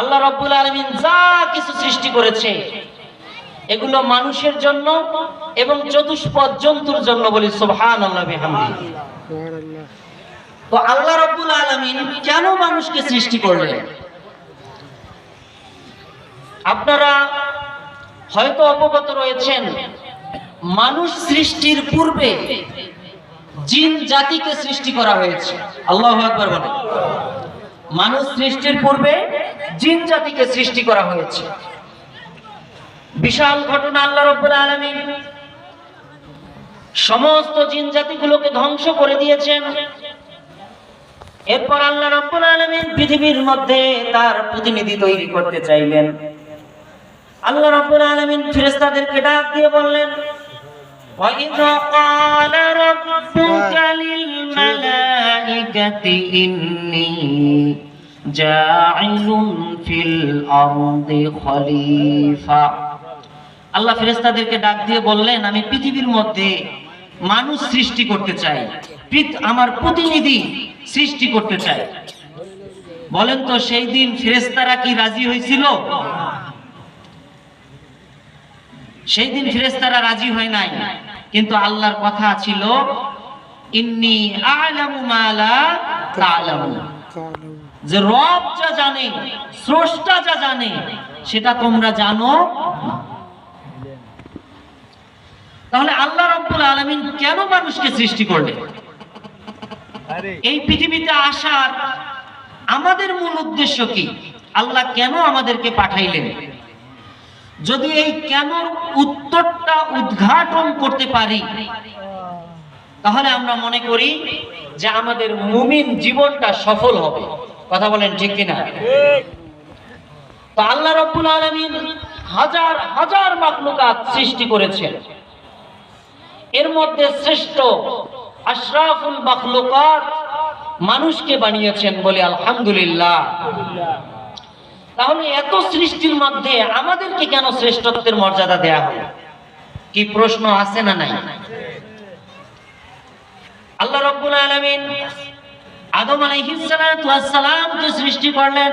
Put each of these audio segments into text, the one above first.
আল্লাহ রব্বুল আলমিন যা কিছু সৃষ্টি করেছে, এগুলো মানুষের জন্য এবং চতুষ্পদ জন্তুর জন্য বলি সুবহান আল্লাহ তো আল্লাহ রব্বুল আলমিন কেন মানুষকে সৃষ্টি করলেন? আপনারা হয়তো অবগত রয়েছেন, মানুষ সৃষ্টির পূর্বে জিন জাতিকে সৃষ্টি করা হয়েছে। আল্লাহ একবার বলে মানুষ সৃষ্টির পূর্বে জিন জাতিকে সৃষ্টি করা হয়েছে বিশাল ঘটনা আল্লাহ রব্বুল আলামিন সমস্ত জিন জাতিগুলোকে ধ্বংস করে দিয়েছেন এরপর আল্লাহ রব্বুল আলামিন পৃথিবীর মধ্যে তার প্রতিনিধি তৈরি করতে চাইলেন আল্লাহ রাব্বুল আলামিন ফেরেশতাদেরকে ডাক দিয়ে বললেন وَإِذْ قَالَ رَبُّكَ لِلْمَلَائِكَةِ إِنِّي আল্লাহ ফেরেস্তাদেরকে ডাক দিয়ে বললেন, আমি পৃথিবীর মধ্যে মানুষ সৃষ্টি করতে চাই আমার প্রতিনিধি সৃষ্টি করতে চাই। বলেন তো, সেই দিন ফেরেস্তারা কি রাজি হয়েছিল? সেই দিন ফেরেস্তারা রাজি হয় নাই, কিন্তু আল্লাহর কথা ছিল, ইন্নি আলামু মালা তালামু যে রব যা জানে স্রষ্টা যা জানে সেটা তোমরা জানো তাহলে আল্লাহ রাব্বুল আলামিন কেন মানুষকে সৃষ্টি করলেন? এই পৃথিবীতে আসার আমাদের মূল উদ্দেশ্য কি? আল্লাহ কেন আমাদেরকে পাঠাইলেন? যদি এই কেন উত্তরটা উদ্ঘাটন করতে পারি তাহলে আমরা মনে করি যে আমাদের মুমিন জীবনটা সফল হবে। কথা বলেন ঠিক কিনা? তো আল্লাহ রব্বুল আলামিন হাজার হাজার মাখলুকাত সৃষ্টি করেছেন। এর মধ্যে শ্রেষ্ঠ আশরাফুল মাখলুকাত মানুষকে বানিয়েছেন বলে আলহামদুলিল্লাহ। তাহলে এত সৃষ্টির মধ্যে আমাদেরকে কেন শ্রেষ্ঠত্বের মর্যাদা দেয়া হলো? কি প্রশ্ন আছে না নাই? আল্লাহ রব্বুল আলামিন আদম আলাইহিস সালাতু সৃষ্টি করলেন,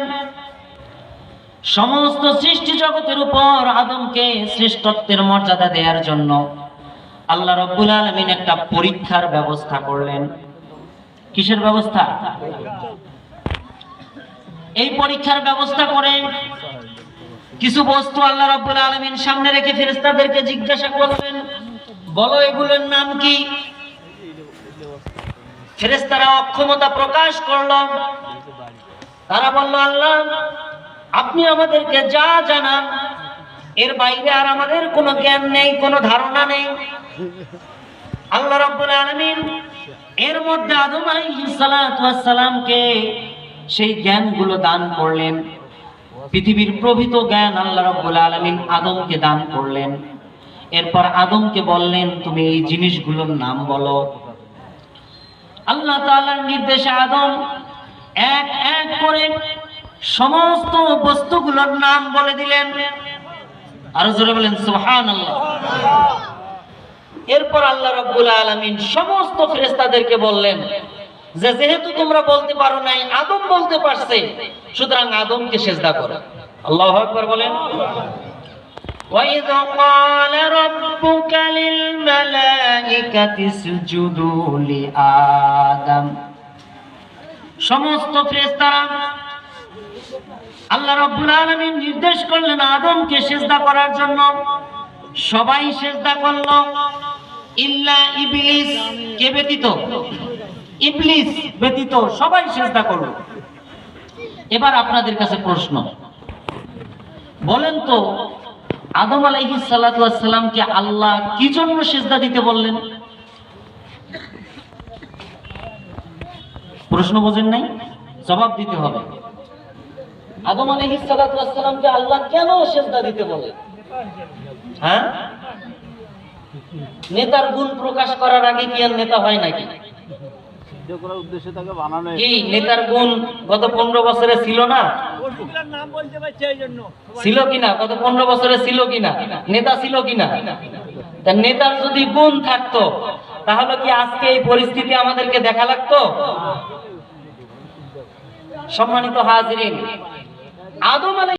সমস্ত সৃষ্টি জগতের উপর আদমকে শ্রেষ্ঠত্বের মর্যাদা দেওয়ার জন্য আল্লাহ রব্বুল আলামিন একটা পরীক্ষার ব্যবস্থা করলেন। কিসের ব্যবস্থা? এই পরীক্ষার ব্যবস্থা করে কিছু বস্তু আল্লাহ রাব্বুল আলমিন সামনে রেখে ফেরেশতাদেরকে জিজ্ঞাসা করলেন, বলো এগুলোর নাম কি? ফেরেশতারা অক্ষমতা প্রকাশ করলাম তারা বলল, আল্লাহ, আপনি আমাদেরকে যা জানান, এর বাইরে আর আমাদের কোনো জ্ঞান নেই, কোনো ধারণা নেই। আল্লাহ রাব্বুল আলামিন এর মধ্যে আদম আলাইহিস সালাতু সালামকে সেই জ্ঞানগুলো দান করলেন। পৃথিবীর প্রভৃত জ্ঞান আল্লাহ রাব্বুল আলামিন আদমকে দান করলেন। এরপর আদমকে বললেন, তুমি এই জিনিসগুলোর নাম বলো। আল্লাহ তাআলার নির্দেশে আদম এক এক করে সমস্ত বস্তুগুলোর নাম বলে দিলেন। আরও জোরে বলেন সোহান সুবহানাল্লাহ। এরপর আল্লাহ রাব্বুল আলামিন সমস্ত ফেরেশতাদেরকে বললেন, যে যেহেতু তোমরা বলতে পারো নাই, আদম বলতে পারছে, সুতরাং আদমকে সেজদা করো। আল্লাহু আকবার বলেন। وَإِذْ قَالَ رَبُّكَ لِلْمَلَائِكَةِ اسْجُدُوا لِآدَمَ সমস্ত ফেরেশতারা আল্লাহ রাব্বুল আলামিন নির্দেশ করলেন আদমকে সেজদা করার জন্য সবাই সেজদা করলো ইল্লা ইবলিস কে ব্যতীত ইবলিস ব্যতীত সবাই সেজদা করলো এবার আপনাদের কাছে প্রশ্ন বলেন তো আদম আলাইহিস সালাতু ওয়াস সালামকে আল্লাহ কি জন্য সেজদা দিতে বললেন? প্রশ্ন বোঝেন নাই? জবাব দিতে হবে। আদম আলাইহিস সালাতু ওয়াস সালামকে আল্লাহ কেন সেজদা দিতে বলেন? হ্যাঁ? নেতার গুণ প্রকাশ করার আগে কি আর নেতা হয় নাকি? করার উদ্দেশ্যে তাকে বানানো নেতার গুণ গত পনেরো বছরে ছিল না? ছিল কিনা? গত পনেরো বছরে ছিল কিনা? নেতা ছিল কিনা? তা নেতার যদি গুণ থাকতো, তাহলে কি আজকে এই পরিস্থিতি আমাদেরকে দেখা লাগতো? সম্মানিত হাজিরিন